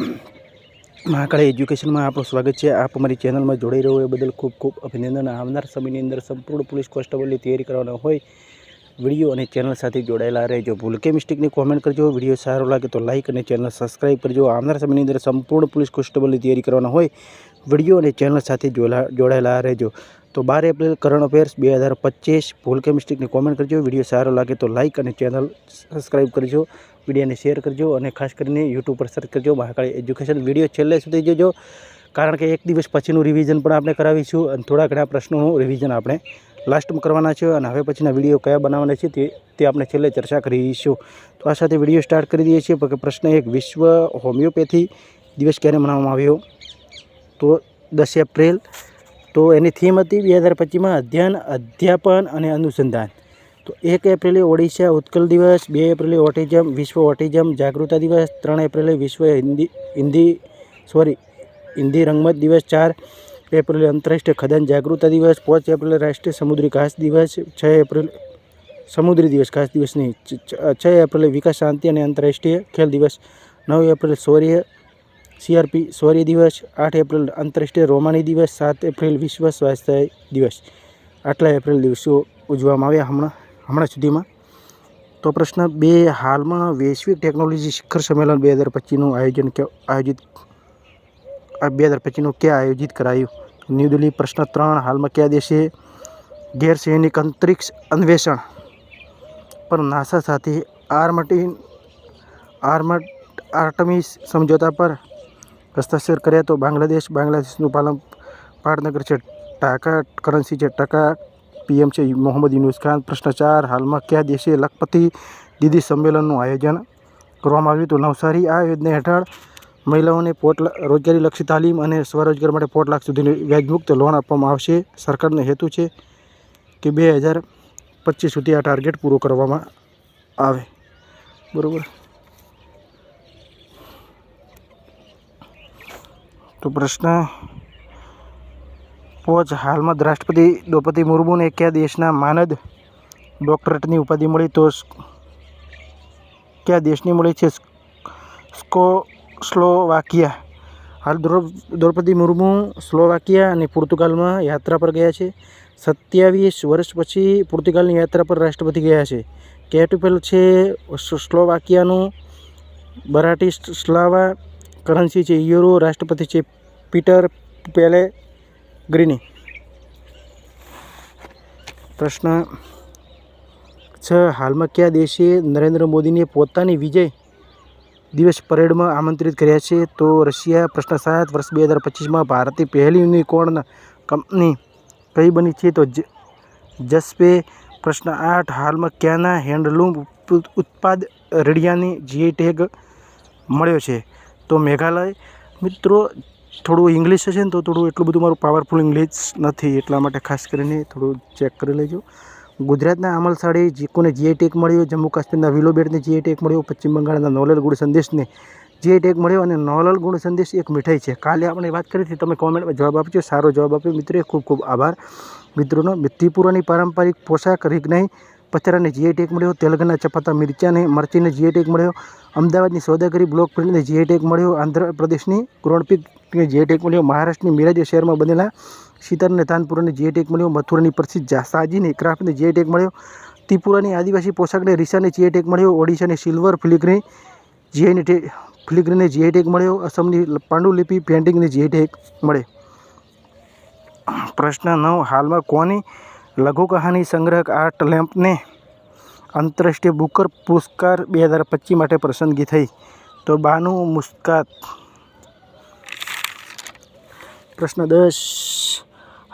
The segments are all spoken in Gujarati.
મહાકાળી એજ્યુકેશનમાં આપણું સ્વાગત છે. આપ અમારી ચેનલમાં જોડાઈ રહ્યો એ બદલ ખૂબ ખૂબ અભિનંદન. આવનાર સમયની અંદર સંપૂર્ણ પોલીસ કોન્સ્ટેબલની તૈયારી કરવાના હોય, વીડિયો અને ચેનલ સાથે જોડાયેલા રહેજો. ભૂલ કે મિસ્ટેકની કોમેન્ટ કરજો. વીડિયો સારો લાગે તો લાઇક અને ચેનલ સબસ્ક્રાઈબ કરજો. આવનાર સમયની અંદર સંપૂર્ણ પોલીસ કોન્સ્ટેબલની તૈયારી કરવાના હોય, વીડિયો અને ચેનલ સાથે જોડા જોડાયેલા રહેજો. તો બાર એપ્રિલ કરંટ અફેર્સ બે હજાર પચીસ. ભૂલ કે મિસ્ટેકની કોમેન્ટ કરજો. વીડિયો સારો લાગે તો લાઇક અને ચેનલ સબસ્ક્રાઈબ કરજો. વિડીયોને શેર કરજો અને ખાસ કરીને યુટ્યુબ પર સર્ચ કરજો મહાકાળી એજ્યુકેશન વીડિયો છેલ્લે સુધી જોજો. કારણ કે એક દિવસ પછીનું રિવિઝન પણ આપણે કરાવીશું અને થોડા ઘણા પ્રશ્નોનું રિવિઝન આપણે લાસ્ટમાં કરવાના છે અને હવે પછીના વીડિયો કયા બનાવવાના છે તે તે આપણે છેલ્લે ચર્ચા કરીશું. તો આ સાથે વીડિયો સ્ટાર્ટ કરી દઈએ છીએ કે પ્રશ્ન એક, વિશ્વ હોમિયોપેથી દિવસ ક્યારે મનાવવામાં આવ્યો? તો દસ એપ્રિલ. તો એની થીમ હતી બે હજાર પચીસમાં અધ્યયન, અધ્યાપન અને અનુસંધાન. તો એક એપ્રિલે ઓડિશા ઉત્કલ દિવસ, બે એપ્રિલે ઓટિઝમ, વિશ્વ ઓટિઝમ, જાગૃતતા દિવસ, ત્રણ એપ્રિલે વિશ્વ હિન્દી હિન્દી, સોરી, હિન્દી રંગમત દિવસ, ચાર એપ્રિલે આંતરરાષ્ટ્રીય ખદાન જાગૃતતા દિવસ, પાંચ એપ્રિલે રાષ્ટ્રીય સમુદ્રી ઘાસ દિવસ, છ એપ્રિલ સમુદ્રી દિવસ, ઘાસ દિવસની, છ- એપ્રિલે વિકાસ, શાંતિ અને આંતરરાષ્ટ્રીય ખેલ દિવસ, નવ એપ્રિલ શૌર્ય સીઆરપી શૌર્ય દિવસ, આઠ એપ્રિલ આંતરરાષ્ટ્રીય રોમાણી દિવસ, સાત એપ્રિલ વિશ્વ સ્વાસ્થ્ય દિવસ. આટલા એપ્રિલ દિવસો ઉજવવામાં આવ્યા. હમણાં હમણાં સુધીમાં. તો પ્રશ્ન બે, હાલમાં વૈશ્વિક ટેકનોલોજી શિખર સંમેલન બે હજાર પચીસનું આયોજન આયોજિત બે હજાર પચીસનું ક્યાં આયોજિત કરાયું? ન્યૂ દિલ્હી પ્રશ્ન ત્રણ, હાલમાં કયા દેશે ગેરસૈનિક અંતરિક્ષ અન્વેષણ? પર નાસા સાથે આર્મટીન આર્મટ આર્ટમી સમજોતા પર હસ્તાક્ષર કર્યા તો બાંગ્લાદેશ, બાંગ્લાદેશનું પાલન પાટનગર છે. ટાકા કરન્સી છે. ટકા પીએમ છે મોહમ્મદ યુનુસ ખાન, ભ્રષ્ટાચાર હાલમાં કયા દેશે લખપતિ દીદી સંમેલનનું આયોજન કરવામાં આવ્યું? હતું નવસારી આ યોજના હેઠળ મહિલાઓને પોટ રોજગારીલક્ષી તાલીમ અને સ્વરોજગાર માટે પોટ લાખ સુધીની વ્યાજમુક્ત લોન આપવામાં આવશે. સરકારનો હેતુ છે કે બે હજાર પચીસ સુધી આ ટાર્ગેટ પૂરો કરવામાં આવે. બરાબર? તો પ્રશ્ન પોચ હાલમાં જ રાષ્ટ્રપતિ દ્રૌપદી મુર્મુને કયા દેશના માનદ ડોક્ટરેટની ઉપાધિ મળી તો કયા દેશની મળી છે સ્કો સ્લોવાકિયા હાલ દ્રૌ- દ્રૌપદી મુર્મુ સ્લોવાકિયા અને પોર્તુગાલમાં યાત્રા પર ગયા છે. સત્યાવીસ વર્ષ પછી પોર્તુગાલની યાત્રા પર રાષ્ટ્રપતિ ગયા છે. કેપિટલ છે સ્લોવાકિયાનું બરાટી સ્લાવા કરન્સી છે. યુરો રાષ્ટ્રપતિ છે પીટર પેલે ગ્રીની પ્રશ્ન છ, હાલમાં કયા દેશે નરેન્દ્ર મોદીને પોતાની વિજય દિવસ પરેડમાં આમંત્રિત કર્યા છે? તો રશિયા પ્રશ્ન સાત, વર્ષ બે હજાર પચીસમાં ભારતની પહેલી યુનિકોર્ન કંપની કઈ બની છે? તો જસ્પે પ્રશ્ન આઠ, હાલમાં ક્યાંના હેન્ડલૂમ ઉત્પાદ રેડિયાની જીઆઈ ટેગ મળ્યો છે? તો મેઘાલય. મિત્રો થોડું ઇંગ્લિશ હશે ને તો થોડું એટલું બધું મારું પાવરફુલ ઇંગ્લિશ નથી, એટલા માટે ખાસ કરીને થોડું ચેક કરી લેજો. ગુજરાતના અમલસાડી જીકોને જીઆઈ ટેક મળ્યો, જમ્મુ કાશ્મીરના વિલોબેટને જીઆઈ ટેક મળ્યો, પશ્ચિમ બંગાળના નોલેલ ગુડ સંદેશને જીઆઈ ટેક મળ્યો અને નોલેલ ગુણ સંદેશ એક મીઠાઈ છે. કાલે આપણે વાત કરી હતી, તમે કોમેન્ટમાં જવાબ આપજો. સારો જવાબ આપ્યો. મિત્રો ખૂબ ખૂબ આભાર. મિત્રોનો મિત્તિપુરાની પારંપરિક પોશાક રીગનાઈ પચરાને જીઆઈ ટેક મળ્યો તેલંગાના ચપાતા મિરચાને મરચીને જીઆઈ ટેક મળ્યો અમદાવાદની સોદાગરી બ્લોક પ્રિન્ટને જીઆઈ ટેક મળ્યો આંધ્રપ્રદેશની ક્રોણપીકને જીઆઈ ટેક મળ્યો મહારાષ્ટ્રની મિરાજ શહેરમાં બનેલા સીતારને તાનપુરાને જીઆઈ ટેક મળ્યો મથુરાની પ્રસિદ્ધ સાજીની ક્રાફ્ટને જીઆઈ ટેક મળ્યો ત્રિપુરાની આદિવાસી પોશાકને રીસાને જીઆઈ ટેક મળ્યો ઓડિશાની સિલ્વર ફિલિગ્રી જીઆઈને ટે ફિલિગ્રીને જીઆઈ ટેક મળ્યો અસમની પાંડુલિપિ પેઇન્ટિંગને જીઆઈ ટેક મળે પ્રશ્ન નવ હાલમાં કોની લઘુ કહાની સંગ્રહક આર્ટ લેમ્પને આંતરરાષ્ટ્રીય બુકર પુરસ્કાર બે હજાર પચીસ માટે પસંદગી થઈ. તો બાનુ મુસ્કાત. પ્રશ્ન દસ.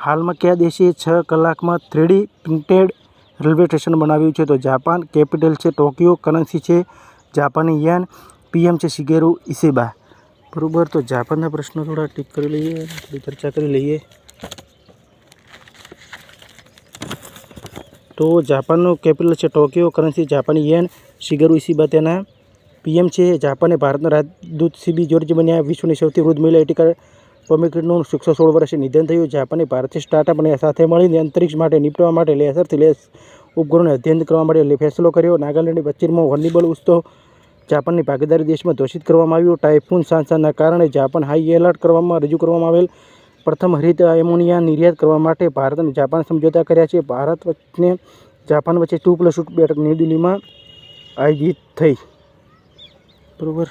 હાલમાં કયા દેશે છ કલાકમાં થ્રીડી પ્રિન્ટેડ રેલવે સ્ટેશન બનાવ્યું છે? તો જાપાન કેપિટલ છે ટોક્યો, કરન્સી છે જાપાની યેન, પીએમ છે શિગેરુ, ઇસેબા. બરાબર, તો જાપાનના પ્રશ્નો થોડા ટીક કરી લઈએ, થોડી ચર્ચા કરી લઈએ. તો જાપાનનું કેપિટલ છે ટોક્યો કરન્સી જાપાની યેન શિગરુ ઇસીબા તેના પીએમ છે. જાપાને ભારતના રાજદૂત સીબી જ્યોર્જ બન્યા. વિશ્વની સૌથી વૃદ્ધ મહિલા એટિકા ટોમિકનું એકસો સોળ વર્ષે નિધન થયું. જાપાને ભારતીય સ્ટાર્ટઅપ અને સાથે મળીને અંતરિક્ષ માટે નિપટવા માટે લેસરથી લેસ ઉપગ્રહોને અધ્યયન કરવા માટે ફેસલો કર્યો. નાગાલેન્ડની પશ્ચિમમાં હોર્નિબલ ઉત્સવ જાપાનની ભાગીદારી દેશમાં ઘોષિત કરવામાં આવ્યું. ટાઇફૂન સાંસાના કારણે જાપાન હાઈ એલર્ટ કરવામાં રજૂ કરવામાં આવેલ. પ્રથમ હરિત એમોનિયા નિર્યાત કરવા માટે ભારત અને જાપાન સમજોતા કર્યા છે. ભારત વચ્ચે જાપાન વચ્ચે ટુ પ્લસ ટુ બેઠક ન્યૂ દિલ્હીમાં આયોજિત થઈ. બરાબર?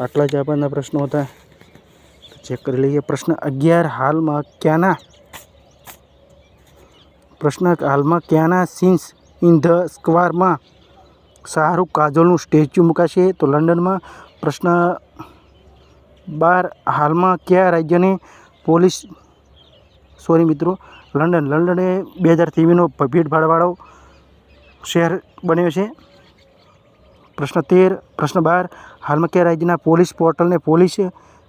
આટલા જાપાનના પ્રશ્નો હતા. ચેક કરી લઈએ. પ્રશ્ન અગિયાર, હાલમાં ક્યાંના? પ્રશ્ન હાલમાં ક્યાંના? સીન્સ ઇન ધ સ્ક્વારમાં શાહરૂખ કાજોલનું સ્ટેચ્યુ મુકાશે તો લંડનમાં. પ્રશ્ન બાર, હાલમાં કયા રાજ્યની પોલીસ, સોરી મિત્રો, લંડન. લંડન એ બે હજાર ત્રેવીસનો ભીડભાડવાળો શહેર બન્યો છે. પ્રશ્ન તેર, પ્રશ્ન બાર, હાલમાં કયા રાજ્યના પોલીસ પોર્ટલને પોલીસ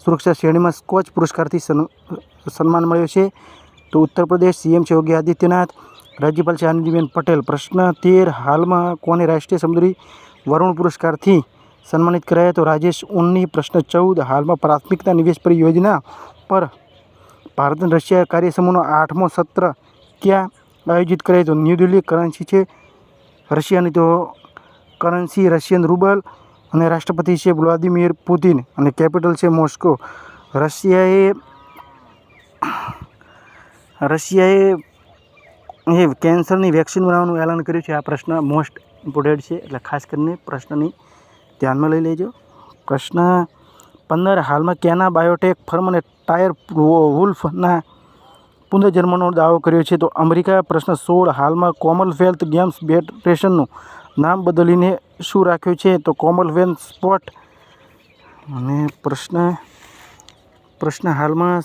સુરક્ષા શ્રેણીમાં સ્કોચ પુરસ્કારથી સન્- સન્માન મળ્યો છે? તો ઉત્તર પ્રદેશ સીએમ છે યોગી આદિત્યનાથ, રાજ્યપાલ છે આનંદીબેન પટેલ. પ્રશ્ન તેર, હાલમાં કોને રાષ્ટ્રીય સમુદ્રી વરુણ પુરસ્કારથી સન્માનિત કરાયા? તો રાજેશ ઉન્ની પ્રશ્ન ચૌદ, હાલમાં પ્રાથમિકતા નિવેશ પરિયોજના પર ભારત અને રશિયા કાર્યસમૂહનો આઠમો સત્ર ક્યાં આયોજિત કરાય તો ન્યૂ દિલ્હી કરન્સી છે. રશિયાની તો કરન્સી રશિયન રૂબલ અને રાષ્ટ્રપતિ છે વ્લાદિમીર પુતિન અને કેપિટલ છે મોસ્કો. રશિયાએ રશિયાએ એ કેન્સરની વેક્સિન બનાવવાનું એલાન કર્યું છે. આ પ્રશ્ન મોસ્ટ ઇમ્પોર્ટન્ટ છે એટલે ખાસ કરીને પ્રશ્નની ધ્યાનમાં લઈ લેજો. પ્રશ્ન પંદર, હાલમાં ક્યાંના બાયોટેક ફર્મ અને ટાયર વુલ્ફના પુનર્જન્મનો દાવો કર્યો છે. તો અમેરિકા પ્રશ્ન સોળ હાલમાં કોમનવેલ્થ ગેમ્સ ફેડરેશનનું નામ બદલીને શું રાખ્યું છે? તો કોમનવેલ્થ સ્પોર્ટ અને પ્રશ્ન પ્રશ્ન હાલમાં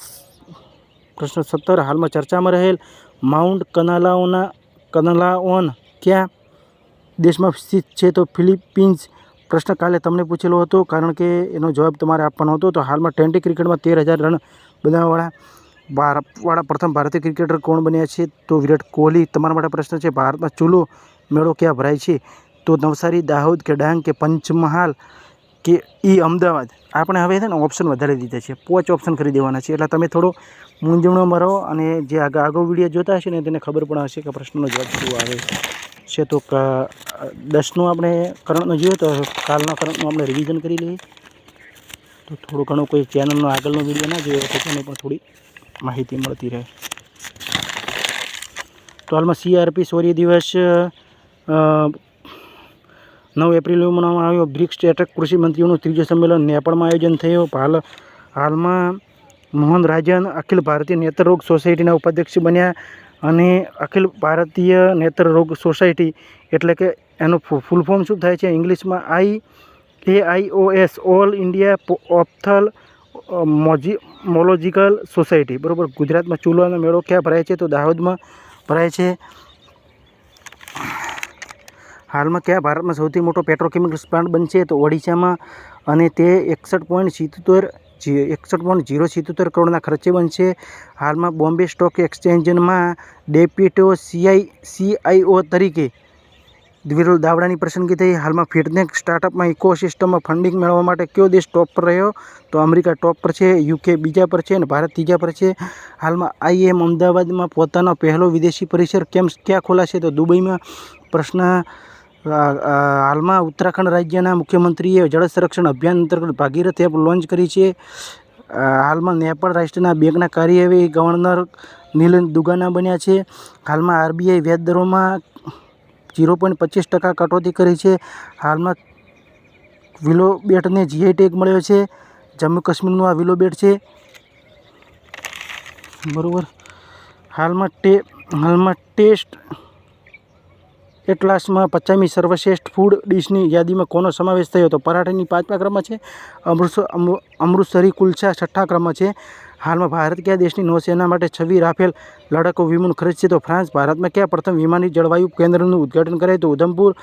પ્રશ્ન સત્તર હાલમાં ચર્ચામાં રહેલ માઉન્ટ કનાલાઓના, કનાલાઓન ક્યાં દેશમાં સ્થિત છે? તો ફિલિપિન્સ પ્રશ્ન કાલે તમને પૂછેલો હતો, કારણ કે એનો જવાબ તમારે આપવાનો હતો. તો હાલમાં ટ્વેન્ટી ક્રિકેટમાં તેર હજાર રન બનાવવાવાળા વાળા પ્રથમ ભારતીય ક્રિકેટર કોણ બન્યા છે? તો વિરાટ કોહલી તમારા માટે પ્રશ્ન છે. ભારતમાં ચૂલો મેળો ક્યાં ભરાય છે? તો નવસારી, દાહોદ કે ડાંગ કે પંચમહાલ કે ઈ અમદાવાદ? આપણે હવે છે ને ઓપ્શન વધારી દીધા છે. પોચ ઓપ્શન કરી દેવાના છે. એટલે તમે થોડો મૂંઝવણમાં રહો અને જે આગળ આગળ વીડિયો જોતા હશે ને, તેને ખબર પણ હશે કે પ્રશ્નનો જવાબ શું આવે છે તો દસનું આપણે કરંટનો જોઈએ તો કાલના કરંટનું આપણે રિવિઝન કરી લઈએ. તો થોડું ઘણું કોઈ ચેનલનો આગળનો વીડિયો ના જોયો તો તેને પણ થોડી માહિતી મળતી રહે. તો હાલમાં સીઆરપી શૌર્ય દિવસ નવ એપ્રિલે મનાવવામાં આવ્યો. બ્રિક્સ એટક કૃષિ મંત્રીઓનું ત્રીજું સંમેલન નેપાળમાં આયોજન થયું. હાલ, હાલમાં મોહન રાજન, અખિલ ભારતીય નેત્રરોગ સોસાયટીના ઉપાધ્યક્ષ બન્યા. અને અખિલ ભારતીય નેત્ર રોગ સોસાયટી એટલે કે એનું ફૂલ ફોર્મ શું થાય છે ઇંગ્લિશમાં? I A I O S all India ophthalmological society. બરાબર? ગુજરાતમાં ચૂલાનો મેળો ક્યાં ભરાય છે? તો દાહોદમાં ભરાય છે. હાલમાં કયા ભારતમાં સૌથી મોટો પેટ્રોકેમિકલ્સ પ્લાન્ટ બનશે? તો ઓડિશામાં અને તે એકસઠ પોઈન્ટ સિત્તોતેર એકસઠ પોઈન્ટ જીરો સિત્તોતેર કરોડના ખર્ચે બનશે. હાલમાં બોમ્બે સ્ટોક એક્સચેન્જમાં ડેપ્યુટો સીઆઈ, સીઆઈઓ તરીકે વિરુલ દાવડાની પસંદગી થઈ. હાલમાં ફિટનેસ સ્ટાર્ટઅપમાં ઇકોસિસ્ટમમાં ફંડિંગ મેળવવા માટે કયો દેશ ટોપ પર રહ્યો? તો અમેરિકા ટોપ પર છે, યુકે બીજા પર છે અને ભારત ત્રીજા પર છે. હાલમાં આઈએમ અમદાવાદમાં પોતાનો પહેલો વિદેશી પરિસર કેમ ક્યાં ખોલાશે? તો દુબઈમાં પ્રશ્ન હાલમાં ઉત્તરાખંડ રાજ્યના મુખ્યમંત્રીએ જળ સંરક્ષણ અભિયાન અંતર્ગત ભાગીરથ એપ લોન્ચ કરી છે. હાલમાં નેપાળ રાષ્ટ્રના બેંકના કાર્યવાહી ગવર્નર નીલ દુગાના બન્યા છે. હાલમાં આરબીઆઈ વ્યાજ દરોમાં ઝીરો પોઈન્ટ પચીસ ટકા કટોતી કરી છે. હાલમાં વિલો બેટને જીઆઈ ટેગ મળ્યો છે. જમ્મુ કાશ્મીરનું આ વિલો બેટ છે. બરાબર. હાલમાં ટે, હાલમાં ટેસ્ટ એટલાસમાં પચામી સર્વશ્રેષ્ઠ ફૂડ ડીશની યાદીમાં કોનો સમાવેશ થયો તો પરાઠાની પાંચમા ક્રમમાં છે. અમૃતસર અમૃ- અમૃતસરી કુલચા છઠ્ઠા ક્રમમાં છે. હાલમાં ભારત કયા દેશની નૌસેના માટે છવ્વી રાફેલ લડાકુ વિમાન ખરીદશે તો ફ્રાન્સ, ભારતમાં કયા પ્રથમ વિમાની જળવાયુ કેન્દ્રનું ઉદ્ઘાટન કરે તો? ઉધમપુર,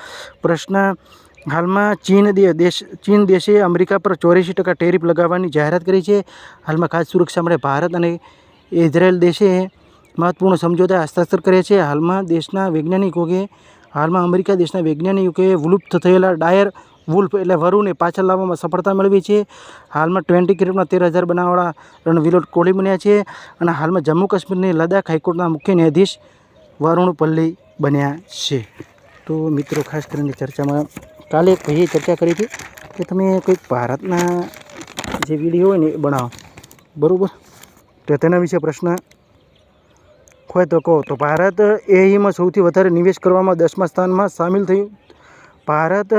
પ્રશ્ન, હાલમાં ચીન દેશ, ચીન દેશે અમેરિકા પર ચોર્યાસી ટકા ટેરિફ લગાવવાની જાહેરાત કરી છે. હાલમાં ખાસ સુરક્ષા માટે ભારત અને ઇઝરાયલ દેશે મહત્વપૂર્ણ સમજોતા હસ્તાક્ષર કર્યા છે. હાલમાં દેશના વૈજ્ઞાનિકોએ હાલમાં અમેરિકા દેશના વૈજ્ઞાનિકોએ વિલુપ્ત થયેલા ડાયર વુલ્ફ એટલે વરુને પાછળ લાવવામાં સફળતા મેળવી છે. હાલમાં ટ્વેન્ટી ક્રિકેટમાં તેર હજાર બનાવવાળા રણ વિરાટ કોહલી બન્યા છે અને હાલમાં જમ્મુ કાશ્મીરની લદ્દાખ હાઈકોર્ટના મુખ્ય ન્યાયાધીશ વરુણ પલ્લી બન્યા છે. તો મિત્રો, ખાસ કરીને ચર્ચામાં કાલે કહીએ ચર્ચા કરી હતી કે તમે કંઈક ભારતના જે વીડિયો હોય ને એ બનાવો. બરાબર? તો તેના વિશે પ્રશ્ન હોય તો કહો. તો ભારત એઈમાં સૌથી વધારે નિવેશ કરવામાં દસમા સ્થાનમાં સામેલ થયું. ભારત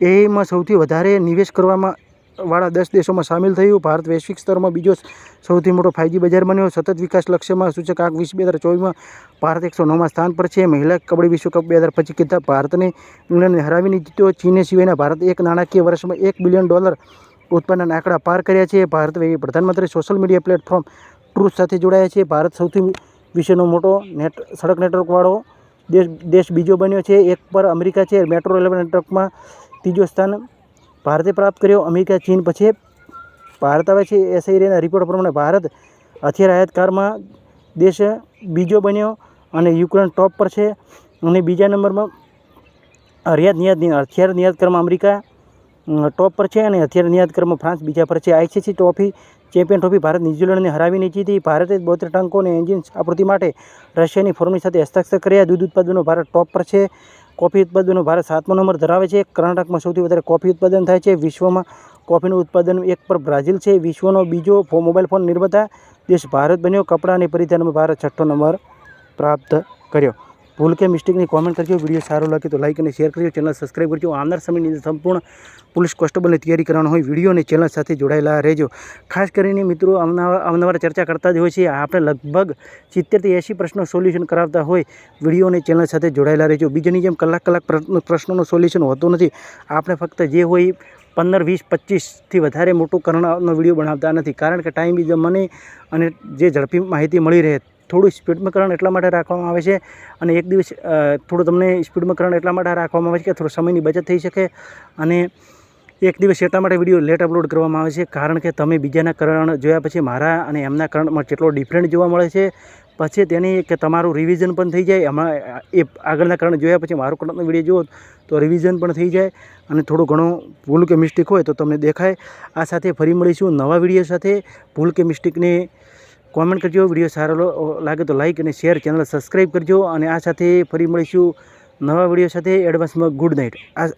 એઈમાં સૌથી વધારે નિવેશ કરવામાં વાળા દસ દેશોમાં સામેલ થયું. ભારત વૈશ્વિક સ્તરમાં બીજો સૌથી મોટો ફાઇવજી બજાર બન્યો. સતત વિકાસ લક્ષ્યમાં સૂચકાંક વીસ બે હજાર ચોવીસમાં ભારત એકસો નવમાં સ્થાન પર છે. મહિલા કબડ્ડી વિશ્વકપ બે હજાર પચીસ કીધા. ભારતને ઇંગ્લેન્ડને હરાવીને જીત્યો. ચીને સિવાયના ભારત એક નાણાકીય વર્ષમાં એક બિલિયન ડોલર ઉત્પન્નના આંકડા પાર કર્યા છે. ભારત પ્રધાનમંત્રી સોશિયલ મીડિયા પ્લેટફોર્મ ટ્રુથ સાથે જોડાયા છે. ભારત સૌથી વિશ્વનો મોટો નેટ, સડક નેટવર્કવાળો દેશ દેશ બીજો બન્યો છે. એક પર અમેરિકા છે. મેટ્રો રેલવે નેટવર્કમાં ત્રીજો સ્થાન ભારતે પ્રાપ્ત કર્યો. અમેરિકા, ચીન પછી ભારત આવે છે. એસઆઈના રિપોર્ટ પ્રમાણે ભારત હથિયાર આયાતકારમાં દેશ બીજો બન્યો અને યુક્રેન ટોપ પર છે. અને બીજા નંબરમાં હરિયાત નિયાત હથિયાર નિયાત કરવામાં અમેરિકા ટોપ પર છે અને હથિયાર કરવામાં ફ્રાન્સ બીજા પર છે. ICC trophy champion trophy Bharat ન્યૂઝીલેન્ડને હરાવીને જીતી ભારતે બોતેર ટંકો અને એન્જિન આપૃતિ માટે રશિયાની ફોર્મની સાથે હસ્તાક્ષર કર્યા. દૂધ ઉત્પાદનો ભારત ટોપ પર છે. કોફી ઉત્પાદનો ભારત સાતમો નંબર ધરાવે છે. કર્ણાટકમાં સૌથી વધારે કોફી ઉત્પાદન થાય છે. વિશ્વમાં કોફીનું ઉત્પાદન એક પર બ્રાઝિલ છે. વિશ્વનો બીજો મોબાઈલ ફોન નિર્માતા દેશ ભારત બન્યો. કપડાં અને પરિધાનમાં ભારત છઠ્ઠો નંબર પ્રાપ્ત કર્યો. ભૂલ કે મિસ્ટેકની કોમેન્ટ કરજો. વીડિયો સારો લાગે તો લાઈક અને શેર કરજો. ચેનલ સબસ્ક્રાઈબ કરજો. આવનાર સમયની સંપૂર્ણ પોલીસ કોન્સ્ટેબલની તૈયારી કરવાનો હોય વીડિયો અને ચેનલ સાથે જોડાયેલા રહેજો. ખાસ કરીને મિત્રો અવનવા અવનવાર ચર્ચા કરતા જ હોય છે. આપણે લગભગ સિત્તેરથી એંસી પ્રશ્નો સોલ્યુશન કરાવતા હોય. વીડિયો અને ચેનલ સાથે જોડાયેલા રહેજો. બીજાની જેમ કલાક કલાક પ્રશ્નો- પ્રશ્નોનું સોલ્યુશન હોતું નથી. આપણે ફક્ત જે હોય પંદર, વીસ પચીસથી વધારે મોટું કરણનો વીડિયો બનાવતા નથી. કારણ કે ટાઈમ બી મને અને જે ઝડપી માહિતી મળી રહે થોડું સ્પીડમાં કરણ એટલા માટે રાખવામાં આવે છે અને એક દિવસ થોડું તમને સ્પીડમાં કરણ એટલા માટે રાખવામાં આવે છે કે થોડો સમયની બચત થઈ શકે અને એક દિવસ એટલા માટે વીડિયો લેટ અપલોડ કરવામાં આવે છે. કારણ કે તમે બીજાના કરણ જોયા પછી મારા અને એમના કરણમાં કેટલો ડિફરન્ટ જોવા મળે છે. પછી તેની કે તમારું રિવિઝન પણ થઈ જાય. એમાં, એ આગળના કરણ જોયા પછી મારો કરણનો વીડિયો જુઓ તો રિવિઝન પણ થઈ જાય અને થોડું ઘણું ભૂલ કે મિસ્ટેક હોય તો તમને દેખાય. આ સાથે ફરી મળીશું નવા વીડિયો સાથે. ભૂલ કે મિસ્ટેકને કોમેન્ટ કરજો, વીડિયો સારો લાગે તો લાઇક અને શેર ચેનલ સબસ્ક્રાઈબ કરજો અને આ સાથે ફરી મળીશું નવા વીડિયો સાથે. એડવાન્સમાં ગુડ નાઇટ આ